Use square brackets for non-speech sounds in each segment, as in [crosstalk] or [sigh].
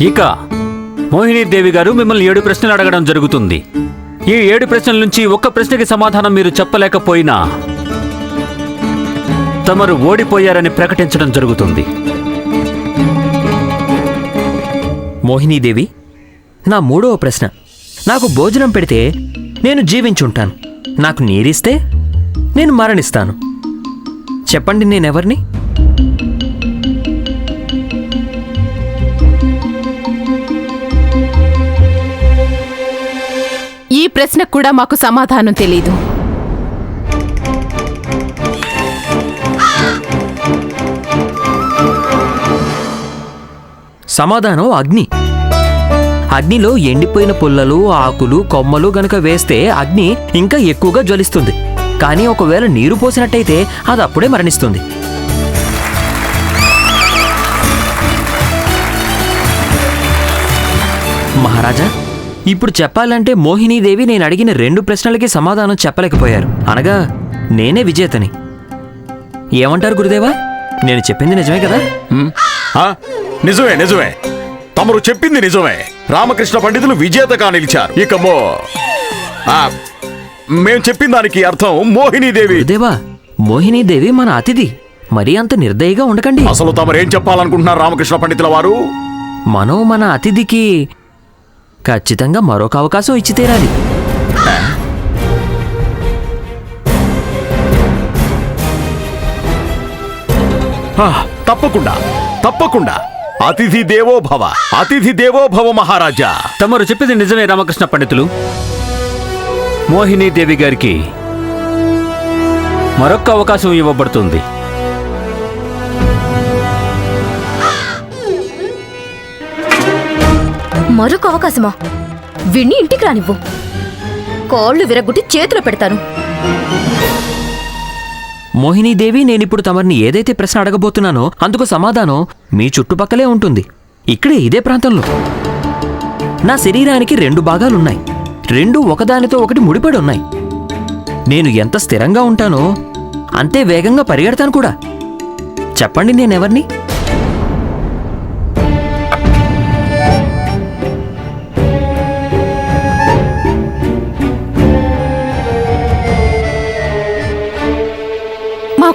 ఇక మోహినీదేవి గారు మిమ్మల్ని ఏడు ప్రశ్నలు అడగడం జరుగుతుంది. ఈ ఏడు ప్రశ్నల నుంచి ఒక్క ప్రశ్నకి సమాధానం మీరు చెప్పలేకపోయినా తమరు ఓడిపోయారని ప్రకటించడం జరుగుతుంది. మోహినీదేవి నా మూడవ ప్రశ్న. నాకు భోజనం పెడితే నేను జీవించుంటాను. నాకు నీరిస్తే నేను మరణిస్తాను. చెప్పండి నేనెవరిని? ఈ ప్రశ్నకు కూడా మాకు సమాధానం తెలీదు. సమాధానం అగ్ని. అగ్నిలో ఎండిపోయిన పుల్లలు ఆకులు కొమ్మలు గనుక వేస్తే అగ్ని ఇంకా ఎక్కువగా జ్వలిస్తుంది. కానీ ఒకవేళ నీరు పోసినట్టయితే అది అప్పుడే మరణిస్తుంది. మహారాజా ఇప్పుడు చెప్పాలంటే మోహినీదేవి నేను అడిగిన రెండు ప్రశ్నలకి సమాధానం చెప్పలేకపోయారు. అనగా నేనే విజేతని. ఏమంటారు గురుదేవా? నేను చెప్పింది నిజమే కదా? ఆ, నిజమే నిజమే. తమరు చెప్పింది నిజమే. రామకృష్ణ పండితులు విజేతగా నిలిచారు. ఇక మో ఆ, మేం చెప్పిన దానికి అర్థం మోహినీదేవి. గురుదేవా మోహినీదేవి మన అతిథి. మరీ అంత నిర్దయగా ఉండకండి. అసలు తమరేం చెప్పాలనుకుంటున్నారు రామకృష్ణ పండితుల వారు? మనం మన అతిథికి ఖచ్చితంగా మరొక అవకాశం ఇచ్చి తీరాలి. తప్పకుండా తప్పకుండా. అతిథి దేవో భవ అతిథి దేవో భవ మహారాజా. తమరు చెప్పింది నిజమే రామకృష్ణ పండితులు. మోహిని దేవి గారికి మరొక్క అవకాశం ఇవ్వబడుతుంది. మరొక అవకాశమా? విన్ని ఇంటికి రానివ్వు. కాళ్ళు విరగొట్టి చేతిలో పెడతాను. మోహినీదేవి నేనిప్పుడు తమరిని ఏదైతే ప్రశ్న అడగబోతున్నానో అందుకు సమాధానం మీ చుట్టుపక్కలే ఉంటుంది. ఇక్కడే ఇదే ప్రాంతంలో. నా శరీరానికి రెండు భాగాలున్నాయి. రెండు ఒకదానితో ఒకటి ముడిపడి ఉన్నాయి నేను ఎంత స్థిరంగా ఉంటానో అంతే వేగంగా పరిగెడతాను కూడా. చెప్పండి నేనెవర్ని?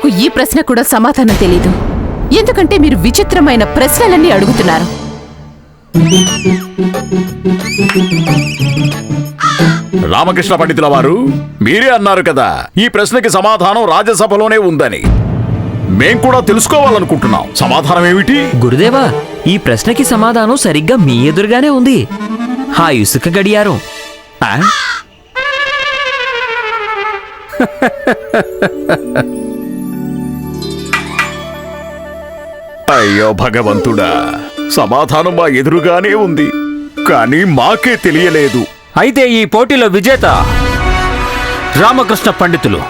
మాకు ఈ ప్రశ్న కూడా సమాధానం తెలీదు. ఎందుకంటే మీరు విచిత్రమైన ప్రశ్నలన్నీ అడుగుతున్నారు. రామకృష్ణ పండితుల వారు మీరే అన్నారు కదా ఈ ప్రశ్నకి సమాధానం రాజ్యసభలోనే ఉందని. మేం కూడా తెలుసుకోవాలనుకుంటున్నాం. సమాధానం ఏమిటి? గురుదేవా ఈ ప్రశ్నకి సమాధానం సరిగ్గా మీ ఎదురుగానే ఉంది. ఆ ఇసుక గడియారం. ఆ? [laughs] అయ్యో భగవంతుడా సమాధానం మా ఎదురుగానే ఉంది కానీ మాకే తెలియలేదు. అయితే ఈ పోటీలో విజేత రామకృష్ణ పండితులు.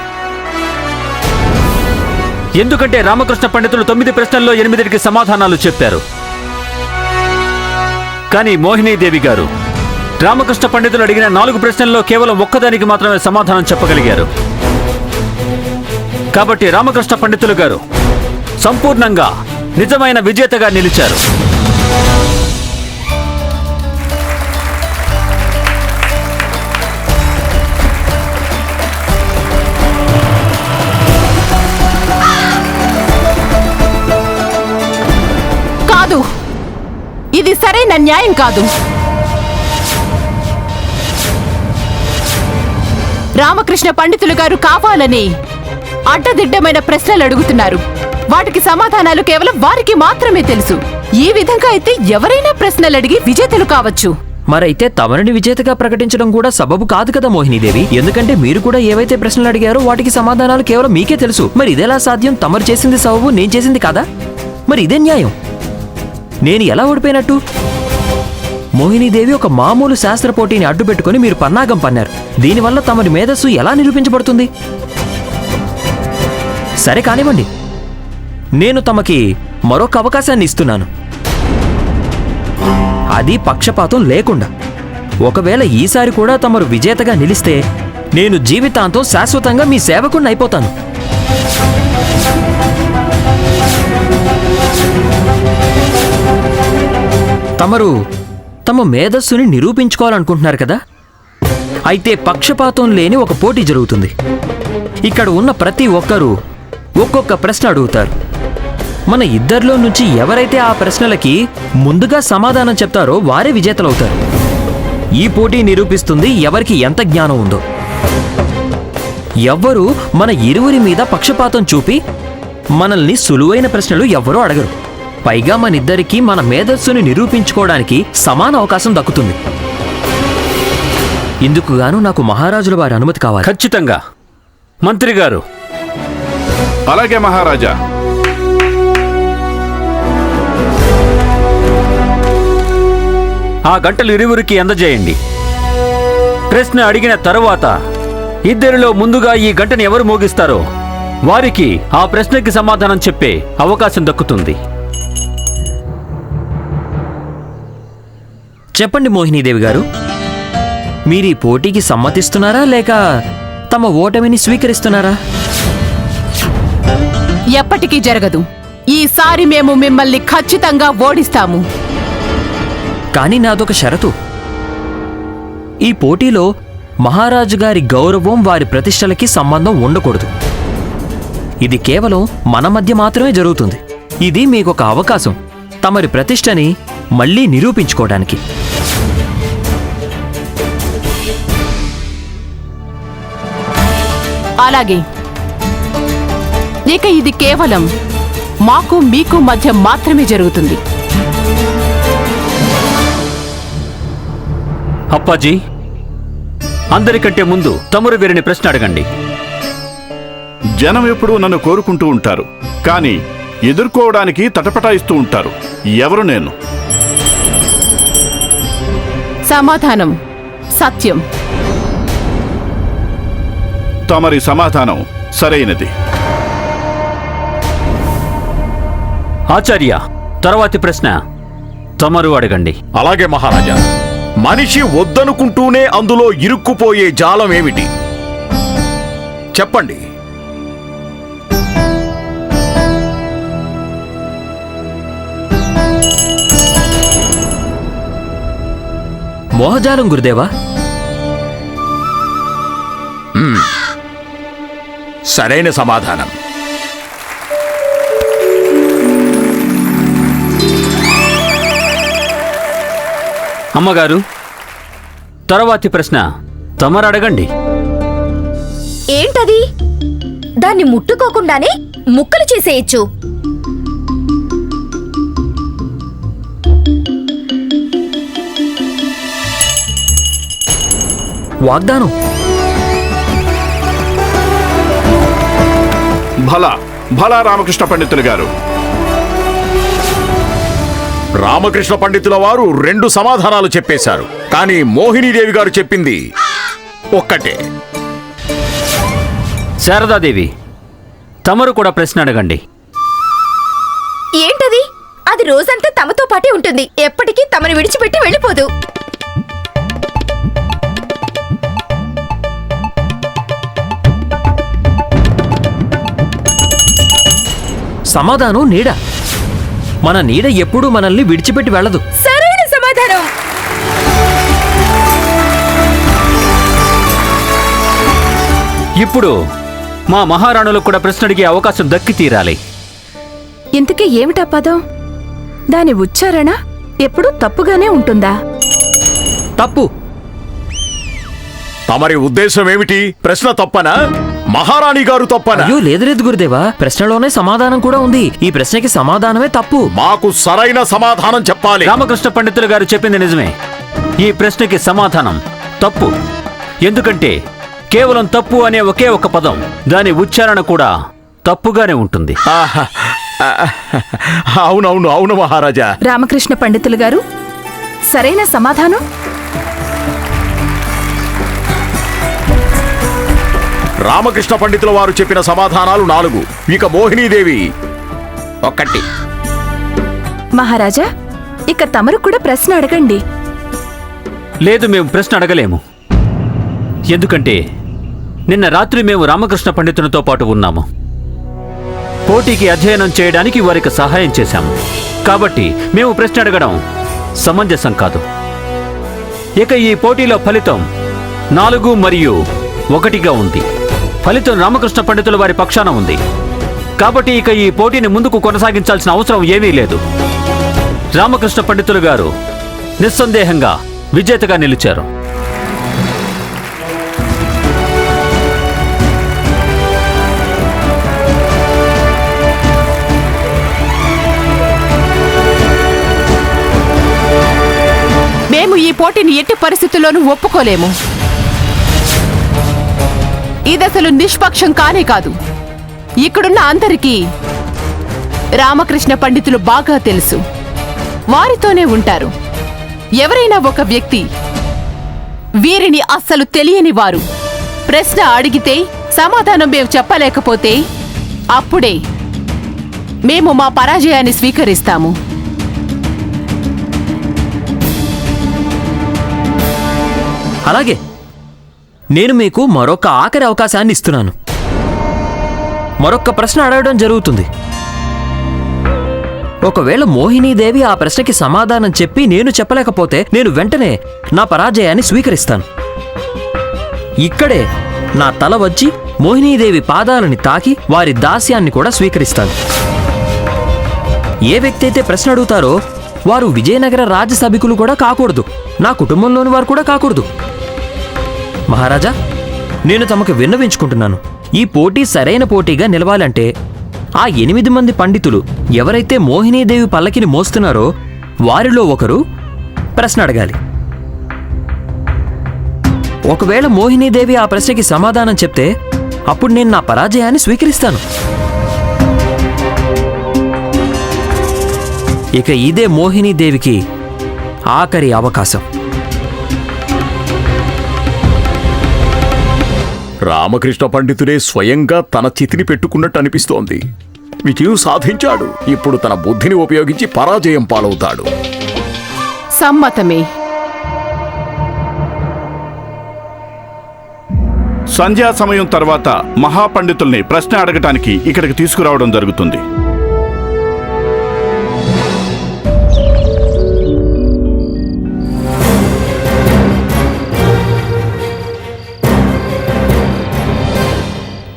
ఎందుకంటే రామకృష్ణ పండితులు తొమ్మిది ప్రశ్నల్లో ఎనిమిదికి సమాధానాలు చెప్పారు. కానీ మోహినీదేవి గారు రామకృష్ణ పండితులు అడిగిన నాలుగు ప్రశ్నల్లో కేవలం ఒక్కదానికి మాత్రమే సమాధానం చెప్పగలిగారు. కాబట్టి రామకృష్ణ పండితులు గారు సంపూర్ణంగా నిజమైన విజేతగా నిలిచారు. కాదు. ఇది సరైన న్యాయం కాదు. రామకృష్ణ పండితులు గారు కావాలని అడ్డదిడ్డమైన ప్రశ్నలు అడుగుతున్నారు. వాటికి సమాధానాలు కేవలం వారికి మాత్రమే తెలుసు. ఈ విధంగా అయితే ఎవరైనా ప్రశ్నలు అడిగి విజేతలు కావచ్చు. మరైతే తమరిని విజేతగా ప్రకటించడం కూడా సబబు కాదు కదా మోహినీదేవి. ఎందుకంటే మీరు కూడా ఏవైతే ప్రశ్నలు అడిగారో వాటికి సమాధానాలు కేవలం మీకే తెలుసు. మరి ఇదేలా సాధ్యం? తమరు చేసింది సబబు నేను చేసింది కాదా? మరి ఇదే న్యాయం. నేను ఎలా ఓడిపోయినట్టు? మోహినీదేవి ఒక మామూలు శాస్త్ర పోటీని అడ్డుపెట్టుకుని మీరు పన్నాగం పన్నారు. దీనివల్ల తమరి మేధస్సు ఎలా నిరూపించబడుతుంది? సరే కానివ్వండి. నేను తమకి మరొక అవకాశాన్ని ఇస్తున్నాను. అది పక్షపాతం లేకుండా. ఒకవేళ ఈసారి కూడా తమరు విజేతగా నిలిస్తే నేను జీవితాంతం శాశ్వతంగా మీ సేవకుణ్ణి అయిపోతాను. తమరు తమ మేధస్సుని నిరూపించుకోవాలనుకుంటున్నారు కదా? అయితే పక్షపాతం లేని ఒక పోటీ జరుగుతుంది. ఇక్కడ ఉన్న ప్రతి ఒక్కరూ ఒక్కొక్క ప్రశ్న అడుగుతారు. మన ఇద్దరిలో నుంచి ఎవరైతే ఆ ప్రశ్నలకి ముందుగా సమాధానం చెప్తారో వారే విజేతలవుతారు. ఈ పోటీ నిరూపిస్తుంది ఎవరికి ఎంత జ్ఞానం ఉందో. ఎవ్వరూ మన ఇరువురి మీద పక్షపాతం చూపి మనల్ని సులువైన ప్రశ్నలు ఎవ్వరూ అడగరు. పైగా మనిద్దరికీ మన మేధస్సుని నిరూపించుకోవడానికి సమాన అవకాశం దక్కుతుంది. ఇందుకు గాను నాకు మహారాజుల వారి అనుమతి కావాలి. ఖచ్చితంగా. మంత్రి గారు. అలాగే మహారాజా. ఆ గంటలు ఇరువురికి అందజేయండి. ప్రశ్న అడిగిన తరువాత ఇద్దరిలో ముందుగా ఈ గంటని ఎవరు మోగిస్తారో వారికి ఆ ప్రశ్నకి సమాధానం చెప్పే అవకాశం దక్కుతుంది. చెప్పండి మోహినీదేవి గారు. మీరు ఈ పోటీకి సమ్మతిస్తున్నారా లేక తమ ఓటమిని స్వీకరిస్తున్నారా? ఎప్పటికీ జరగదు. ఈసారి మేము మిమ్మల్ని ఖచ్చితంగా ఓడిస్తాము. కానీ నాదొక షరతు. ఈ పోటీలో మహారాజు గారి గౌరవం వారి ప్రతిష్టలకి సంబంధం ఉండకూడదు. ఇది కేవలం మన మధ్య మాత్రమే జరుగుతుంది. ఇది మీకొక అవకాశం. తమరి ప్రతిష్టని మళ్ళీ నిరూపించుకోవడానికి. అలాగే. ఇక ఇది కేవలం మాకు మీకు మధ్య మాత్రమే జరుగుతుంది. అప్పాజీ అందరికంటే ముందు తమరు వీరిని ప్రశ్న అడగండి. జనం ఎప్పుడూ నన్ను కోరుకుంటూ ఉంటారు కానీ ఎదుర్కోవడానికి తటపటాయిస్తూ ఉంటారు. ఎవరు నేను? సమాధానం. సత్యం. తమరి సమాధానం సరైనది. ఆచార్య తర్వాతి ప్రశ్న తమరు అడగండి. అలాగే మహారాజా. మనిషి వద్దనుకుంటూనే అందులో ఇరుక్కుపోయే జాలం ఏమిటి? చెప్పండి. మోహజాలం గురుదేవా? సరైన సమాధానం. అమ్మగారు తర్వాతి ప్రశ్న తమరు అడగండి ఏంటది? దాన్ని ముట్టుకోకుండానే ముక్కలు చేసేయచ్చు. వాగ్దానం. భలా భలా రామకృష్ణ పండితులు గారు. రామకృష్ణ పండితుల వారు రెండు సమాధానాలు చెప్పేశారు. కానీ మోహినీదేవి గారు చెప్పింది ఒక్కటే. శారదాదేవి తమరు కూడా ప్రశ్న అడగండి. ఏంటది? అది రోజంతా తమతో పాటే ఉంటుంది. ఎప్పటికీ తమను విడిచిపెట్టి వెళ్ళిపోదు. సమాధానం నీడ. మన నీడ ఎప్పుడూ మనల్ని విడిచిపెట్టి వెళ్ళదు. సరైన సమాధానం. ఇప్పుడు మా మహారాణులకు కూడా ప్రశ్న అడిగే అవకాశం దక్కి తీరాలి. ఇంతకీ ఏమిటా పదం? దాని ఉచ్చారణ ఎప్పుడూ తప్పుగానే ఉంటుందా? తప్పు. తమరి ఉద్దేశం ఏమిటి? ప్రశ్న తప్పనా? మహారాణి గారు తప్పనా. అయ్యో లేదు లేదు గురుదేవా. ప్రశ్నలోనే సమాధానం కూడా ఉంది. ఈ ప్రశ్నకి సమాధానమే తప్పు. మాకు సరైన సమాధానం చెప్పాలి. రామకృష్ణ పండితులు గారు చెప్పింది నిజమే. ఈ ప్రశ్నకి సమాధానం తప్పు. ఎందుకంటే కేవలం తప్పు అనే ఒకే ఒక పదం. దాని ఉచ్చారణ కూడా తప్పుగానే ఉంటుంది. ఆహా. అవునవును అవును మహారాజా. రామకృష్ణ పండితులు గారు సరైన సమాధానం? రామకృష్ణ పండితుల వారు చెప్పిన సమాధానాలు నాలుగు. ఇక మోహినీదేవి. ఒక్కటి. మహారాజా ఇక తమరు కూడా ప్రశ్న అడగండి. లేదు మేము ప్రశ్న అడగలేము. ఎందుకంటే నిన్న రాత్రి మేము రామకృష్ణ పండితునితో పాటు ఉన్నాము. పోటీకి అధ్యయనం చేయడానికి వారికి సహాయం చేశాము. కాబట్టి మేము ప్రశ్న అడగడం సమంజసం కాదు. ఇక ఈ పోటీలో ఫలితం నాలుగు మరియు ఒకటిగా ఉంది. ఫలితం రామకృష్ణ పండితుల వారి పక్షాన ఉంది. కాబట్టి ఇక ఈ పోటీని ముందుకు కొనసాగించాల్సిన అవసరం ఏమీ లేదు. రామకృష్ణ పండితులు గారు నిస్సందేహంగా విజేతగా నిలిచారు. మేము ఈ పోటీని ఎట్టి పరిస్థితుల్లోనూ ఒప్పుకోలేము. ఇదసలు నిష్పక్షం కానే కాదు. ఇక్కడున్న అందరికీ రామకృష్ణ పండితులు బాగా తెలుసు. వారితోనే ఉంటారు. ఎవరైనా ఒక వ్యక్తి వీరిని అస్సలు తెలియని వారు. ప్రశ్న అడిగితే సమాధానం మేము చెప్పలేకపోతే అప్పుడే మేము మా పరాజయాన్ని స్వీకరిస్తాము. అలాగే. నేను మీకు మరొక ఆఖరి అవకాశాన్ని ఇస్తున్నాను. మరొక ప్రశ్న అడగడం జరుగుతుంది. ఒకవేళ మోహినీదేవి ఆ ప్రశ్నకి సమాధానం చెప్పి నేను చెప్పలేకపోతే నేను వెంటనే నా పరాజయాన్ని స్వీకరిస్తాను. ఇక్కడే నా తల వచ్చి మోహినీదేవి పాదాలని తాకి వారి దాస్యాన్ని కూడా స్వీకరిస్తాను. ఏ వ్యక్తి అయితే ప్రశ్న అడుగుతారో వారు విజయనగర రాజసభికులు కూడా కాకూడదు. నా కుటుంబంలోని వారు కూడా కాకూడదు. మహారాజా నేను తమకు విన్నవించుకుంటున్నాను. ఈ పోటీ సరైన పోటీగా నిలవాలంటే ఆ ఎనిమిది మంది పండితులు ఎవరైతే మోహినీదేవి పల్లకిని మోస్తున్నారో వారిలో ఒకరు ప్రశ్న అడగాలి. ఒకవేళ మోహినీదేవి ఆ ప్రశ్నకి సమాధానం చెప్తే అప్పుడు నేను నా పరాజయాన్ని స్వీకరిస్తాను. ఇక ఇదే మోహినీదేవికి ఆఖరి అవకాశం. రామకృష్ణ పండితుడే స్వయంగా తన చితిని పెట్టుకున్నట్టు అనిపిస్తోంది. విజయం సాధించాడు. ఇప్పుడు తన బుద్ధిని ఉపయోగించి పరాజయం పాలవుతాడు. సమ్మతమే. సంధ్యా సమయం తర్వాత మహాపండితుల్ని ప్రశ్న అడగటానికి ఇక్కడికి తీసుకురావడం జరుగుతుంది.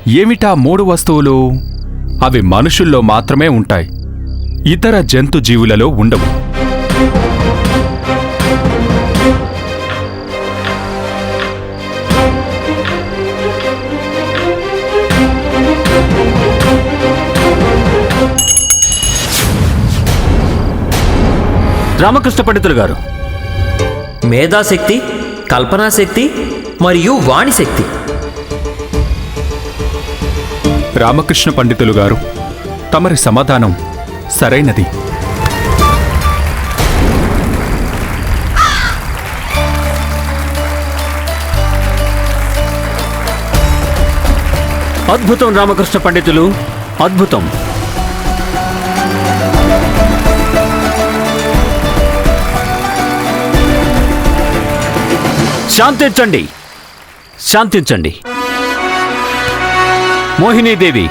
ఏమిటా మూడు వస్తువులు? అవి మనుషుల్లో మాత్రమే ఉంటాయి. ఇతర జంతు జీవులలో ఉండవు. రామకృష్ణ పండితులు గారు మేధాశక్తి కల్పనాశక్తి మరియు వాణిశక్తి. రామకృష్ణ పండితులు గారు. తమరి సమాధానం సరైనది. అద్భుతం రామకృష్ణ పండితులు అద్భుతం. శాంతించండి శాంతించండి. మోహినీదేవి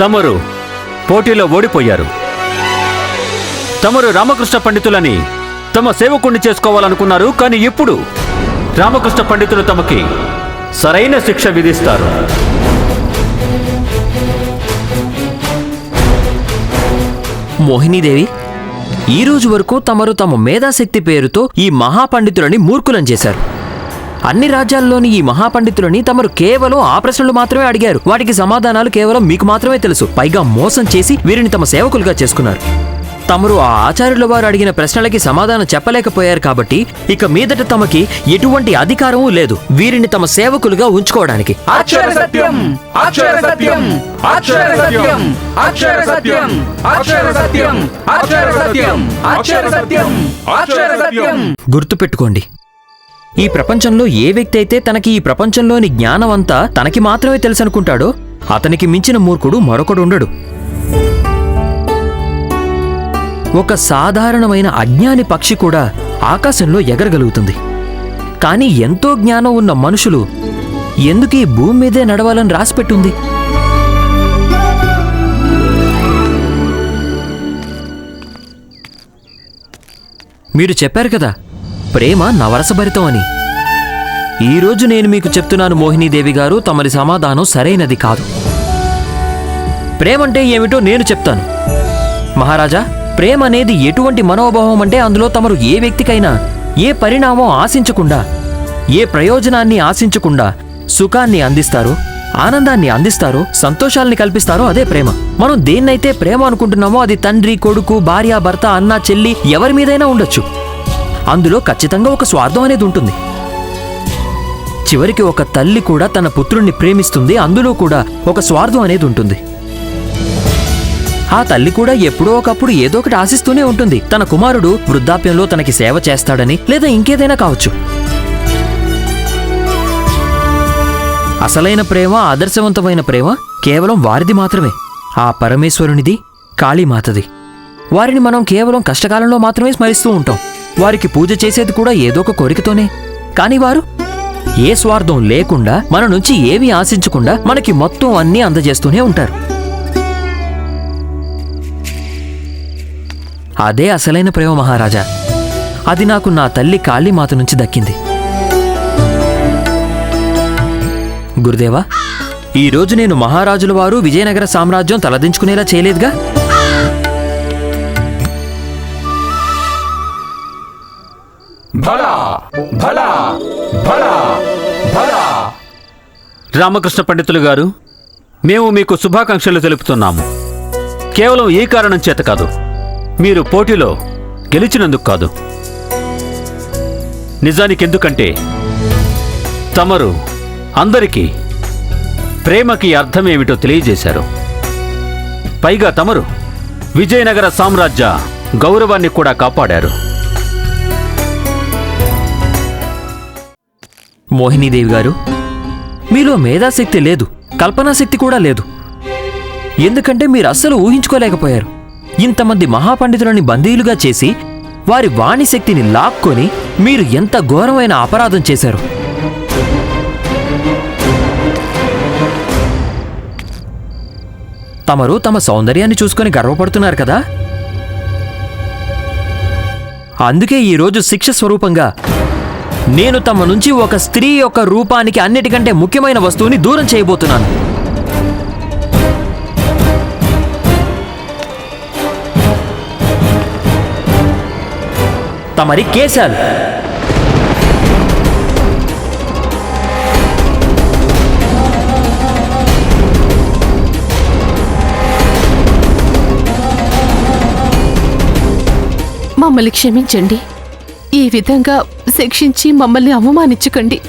తమరు పోటీలో ఓడిపోయారు. తమరు రామకృష్ణ పండితులని తమ సేవకుణ్ణి చేసుకోవాలనుకున్నారు కానీ ఇప్పుడు రామకృష్ణ పండితులు తమకి సరైన శిక్ష విధిస్తారు. మోహినీదేవి ఈ రోజు వరకు తమరు తమ మేధాశక్తి పేరుతో ఈ మహాపండితులని మూర్ఖులం చేశారు. అన్ని రాజ్యాల్లోని ఈ మహాపండితులని తమరు కేవలం ఆ ప్రశ్నలు మాత్రమే అడిగారు. వాటికి సమాధానాలు కేవలం మీకు మాత్రమే తెలుసు. పైగా మోసం చేసి వీరిని తమ సేవకులుగా చేసుకున్నారు. తమరు ఆ ఆచార్యుల వారు అడిగిన ప్రశ్నలకి సమాధానం చెప్పలేకపోయారు కాబట్టి ఇక మీదట తమకి ఎటువంటి అధికారము లేదు. వీరిని తమ సేవకులుగా ఉంచుకోవడానికి. గుర్తుపెట్టుకోండి. ఈ ప్రపంచంలో ఏ వ్యక్తి అయితే తనకి ఈ ప్రపంచంలోని జ్ఞానం అంతా తనకి మాత్రమే తెలుసనుకుంటాడో అతనికి మించిన మూర్ఖుడు మరొకడు ఉండడు. ఒక సాధారణమైన అజ్ఞాని పక్షి కూడా ఆకాశంలో ఎగరగలుగుతుంది. కానీ ఎంతో జ్ఞానం ఉన్న మనుషులు ఎందుకు ఈ భూమి మీదే నడవాలని రాసిపెట్టుంది? మీరు చెప్పారు కదా ప్రేమ నవరసభరితం అని. ఈరోజు నేను మీకు చెప్తున్నాను మోహినీదేవి గారు తమరి సమాధానం సరైనది కాదు. ప్రేమంటే ఏమిటో నేను చెప్తాను. మహారాజా ప్రేమ అనేది ఎటువంటి మనోభావం అంటే అందులో తమరు ఏ వ్యక్తికైనా ఏ పరిణామం ఆశించకుండా ఏ ప్రయోజనాన్ని ఆశించకుండా సుఖాన్ని అందిస్తారో ఆనందాన్ని అందిస్తారో సంతోషాల్ని కల్పిస్తారో అదే ప్రేమ. మనం దేన్నైతే ప్రేమ అనుకుంటున్నామో అది తండ్రి కొడుకు భార్య భర్త అన్న చెల్లి ఎవరి మీదైనా ఉండొచ్చు. అందులో ఖచ్చితంగా ఒక స్వార్థం అనేది ఉంటుంది. చివరికి ఒక తల్లి కూడా తన పుత్రుణ్ణి ప్రేమిస్తుంది అందులో కూడా ఒక స్వార్థం అనేది ఉంటుంది. ఆ తల్లి కూడా ఎప్పుడో ఒకప్పుడు ఏదో ఒకటి ఆశిస్తూనే ఉంటుంది. తన కుమారుడు వృద్ధాప్యంలో తనకి సేవ చేస్తాడని లేదా ఇంకేదైనా కావచ్చు. అసలైన ప్రేమ ఆదర్శవంతమైన ప్రేమ కేవలం వారిది మాత్రమే. ఆ పరమేశ్వరునిది కాళీమాతది. వారిని మనం కేవలం కష్టకాలంలో మాత్రమే స్మరిస్తూ ఉంటాం. వారికి పూజ చేసేది కూడా ఏదో ఒక కోరికతోనే. కాని వారు ఏ స్వార్థం లేకుండా మన నుంచి ఏమీ ఆశించకుండా మనకి మొత్తం అన్నీ అందజేస్తూనే ఉంటారు. అదే అసలైన ప్రేమ మహారాజా. అది నాకు నా తల్లి కాళీమాత నుంచి దక్కింది. గురుదేవా ఈరోజు నేను మహారాజుల వారు విజయనగర సామ్రాజ్యం తలదించుకునేలా చేయలేదుగా? భలా భలా భలా భలా రామకృష్ణ పండితులు గారు మేము మీకు శుభాకాంక్షలు తెలుపుతున్నాము. కేవలం ఈ కారణం చేత కాదు మీరు పోటీలో గెలిచినందుకు కాదు. నిజానికి ఎందుకంటే తమరు అందరికీ ప్రేమకి అర్థమేమిటో తెలియజేశారు. పైగా తమరు విజయనగర సామ్రాజ్య గౌరవాన్ని కూడా కాపాడారు. మోహినీదేవి గారు మీలో మేధాశక్తి లేదు కల్పనాశక్తి కూడా లేదు. ఎందుకంటే మీరు అస్సలు ఊహించుకోలేకపోయారు. ఇంతమంది మహాపండితులని బందీలుగా చేసి వారి వాణిశక్తిని లాక్కొని మీరు ఎంత ఘోరమైన అపరాధం చేశారు. తమరు తమ సౌందర్యాన్ని చూసుకొని గర్వపడుతున్నారు కదా? అందుకే ఈరోజు శిక్ష స్వరూపంగా నేను తమ నుంచి ఒక స్త్రీ యొక్క రూపానికి అన్నిటికంటే ముఖ్యమైన వస్తువుని దూరం చేయబోతున్నాను. తమరి కేశాలు. మమ్మల్ని క్షమించండి. ఈ విధంగా శిక్షించి మమ్మల్ని అవమానించకండి.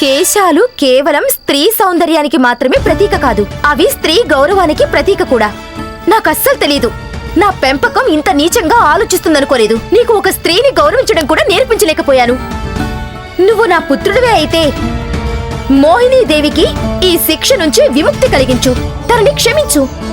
కేశాలు కేవలం స్త్రీ సౌందర్యానికి మాత్రమే ప్రతీక కాదు అవి స్త్రీ గౌరవానికి ప్రతీక కూడా. నాకు అస్సలు తెలీదు. నా పెంపకం ఇంత నీచంగా ఆలోచిస్తుందనుకోలేదు. నీకు ఒక స్త్రీని గౌరవించడం కూడా నేర్పించలేకపోయాను. నువ్వు నా పుత్రుడివే అయితే మోహినీ దేవికి ఈ శిక్ష నుంచి విముక్తి కలిగించు. తనని క్షమించు.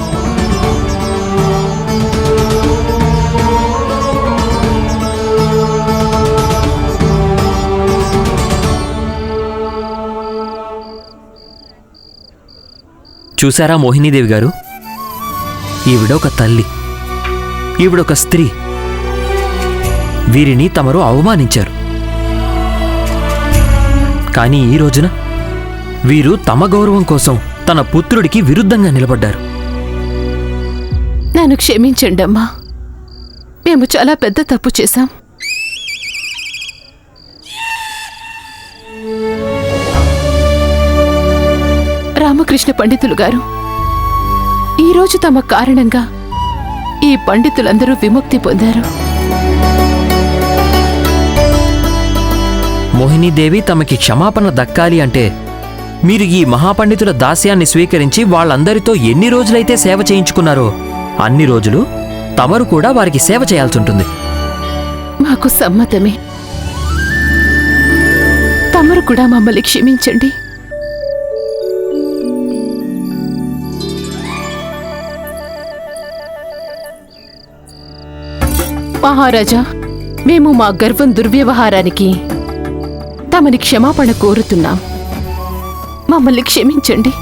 చూసారా మోహినీదేవి గారు? ఈవిడొక తల్లి ఈవిడొక స్త్రీ. వీరిని తమరు అవమానించారు. కానీ ఈ రోజున వీరు తమ గౌరవం కోసం తన పుత్రుడికి విరుద్ధంగా నిలబడ్డారు. నన్ను క్షమించండి అమ్మా మేము చాలా పెద్ద తప్పు చేశాం. రామకృష్ణ పండితులు గారు. ఈరోజు తమ కారణంగా ఈ పండితులందరూ విముక్తి పొందారు. మోహినీదేవి తమకి క్షమాపణ దక్కాలి అంటే మీరు ఈ మహాపండితుల దాస్యాన్ని స్వీకరించి వాళ్ళందరితో ఎన్ని రోజులైతే సేవ చేయించుకున్నారో అన్ని రోజులు తమరు కూడా వారికి సేవ చేయాల్సి ఉంటుంది మాకు సమ్మతమే. తమరు కూడా మమ్మల్ని క్షమించండి. మహారాజా మేము మా గర్వం దుర్వ్యవహారానికి తమని క్షమాపణ కోరుతున్నాం. మమ్మల్ని క్షమించండి.